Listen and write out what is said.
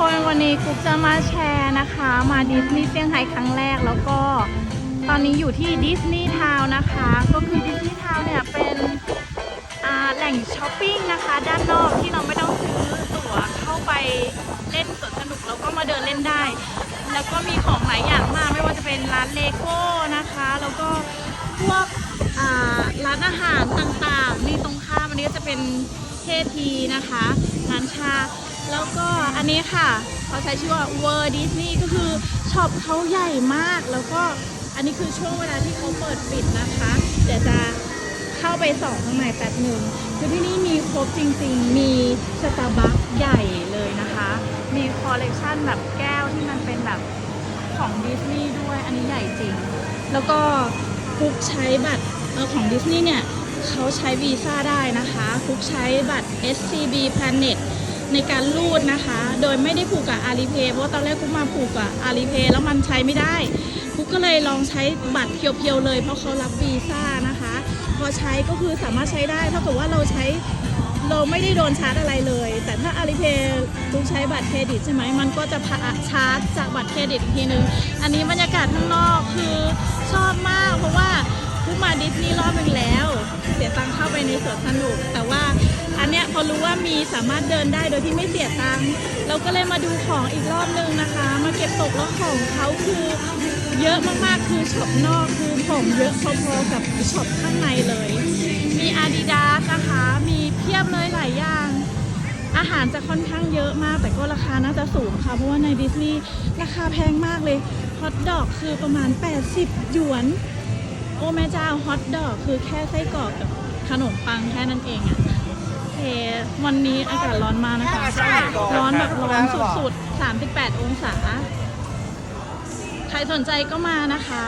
คนวันนี้กุ๊กจะมาแชร์นะคะ มาดิสนีย์เซี่ยงไฮ้ครั้งแรกแล้วก็ตอนนี้อยู่ที่ดิสนีย์ทาวน์นะคะ ก็คือดิสนีย์ทาวน์เนี่ยเป็นแหล่งช้อปปิ้งนะคะ ด้านนอกที่เราไม่ต้องซื้อตั๋วเข้าไปเล่นสวนสนุกแล้วก็มาเดินเล่นได้ แล้วก็มีของหลายอย่างมากไม่ว่าจะเป็นร้านเลโก้นะคะ แล้วก็พวกร้านอาหารต่างๆนี่ตรงข้ามอันนี้ก็จะเป็นเททีนะคะร้านชา แล้วก็อันนี้ค่ะเขาใช้ชื่อว่า World Disney ก็คือช็อปเขาใหญ่มากแล้วก็อันนี้คือช่วงเวลาที่เขาเปิดปิดนะคะ เดี๋ยวจะเข้าไปส่องข้างในแป๊บหนึ่งคือที่นี่มีครบจริงๆ มีสตาร์บัคใหญ่เลยนะคะ มีคอลเลกชันแบบแก้วที่มันเป็นแบบของดิสนีย์ด้วยอันนี้ใหญ่จริง แล้วก็คุกใช้บัตรของดิสนีย์เนี่ยเขาใช้วีซ่าได้นะคะคุกใช้บัตร SCB Planet ในการรูดนะคะ โดยไม่ได้ผูกกับ Alipay เพราะตอนแรกกุ๊กมาผูกกับ Alipay แล้วมันใช้ไม่ได้กุ๊กก็เลยลองใช้บัตรเพียวๆเลย เพราะเขารับวีซ่านะคะ พอใช้ก็คือสามารถใช้ได้เท่ากับว่าเราใช้เราไม่ได้โดนชาร์จอะไรเลย แต่ถ้า Alipay กุ๊กใช้บัตรเครดิตใช่ไหมมันก็จะพาชาร์จจากบัตรเครดิตอีกทีนึง อันนี้บรรยากาศข้างนอกคือชอบมากเพราะว่ากุ๊กมาดิสนีย์รอบหนึงแล้ว ตังค์เข้าไปในสวนสนุก แต่ว่าอันเนี้ยพอรู้ว่ามีสามารถเดินได้โดยที่ไม่เสียตังค์เราก็เลยมาดูของอีกรอบนึงนะคะ มาเก็บตกแล้วของเขาคือเยอะมากๆคือช็อปนอกคือของเยอะพอๆกับช็อปข้างในเลย มี Adidas นะคะมีเพียบเลยหลายอย่าง อาหารจะค่อนข้างเยอะมาก แต่ก็ราคาน่าจะสูงค่ะ เพราะว่าในดิสนีย์ราคาแพงมากเลยฮอทดอกคือประมาณ 80 หยวน โอ้แม่เจ้าฮอทดอกคือแค่ไส้กรอกกับขนมปังแค่นั้นเองอะโอเควันนี้อากาศร้อนมากนะคะ ร้อนแบบร้อนสุดๆ 38 องศา ใครสนใจก็มานะคะ